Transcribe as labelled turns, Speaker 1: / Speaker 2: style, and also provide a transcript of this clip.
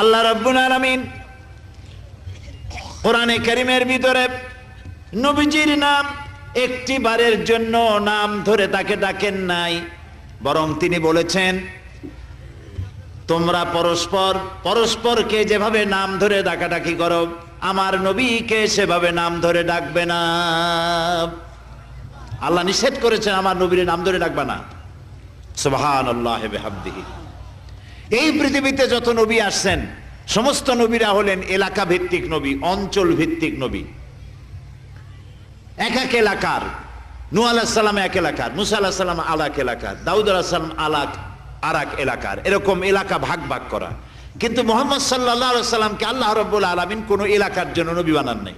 Speaker 1: আল্লাহ রব্বুল আলামিন কোরআনে কারিমের ভিতরে নবীজির নাম একটি বারের জন্য নাম ধরে তাকে ডাকেন নাই, বরং তিনি বলেছেন, তোমরা পরস্পর, পরস্পরকে যেভাবে নাম ধরে ডাকাডাকি করো, আমার নবীকে সেভাবে নাম ধরে ডাকবে না। আল্লাহ নিষেধ করেছেন, আমার নবীর নাম ধরে ডাকবে না। সুবহান আল্লাহ বেহাবদিহি এই পৃথিবীতে যত নবী আসছেন, সমস্ত নবীরা হলেন এলাকা ভিত্তিক নবী অঞ্চল ভিত্তিক নবী। এক এক এলাকার। নু আলাহিসাল্লাম এক এলাকার, মুসা আলাহিসাল্লাম আলাক এলাকার, দাউদ আলাহিসাল্লাম আলাক আরাক এলাকার, এরকম এলাকা ভাগ ভাগ করা। কিন্তু মোহাম্মদ সাল্লাহ সাল্লামকে আল্লাহ রব্বুল আলমিন কোনো এলাকার জন্য নবী বানান নাই।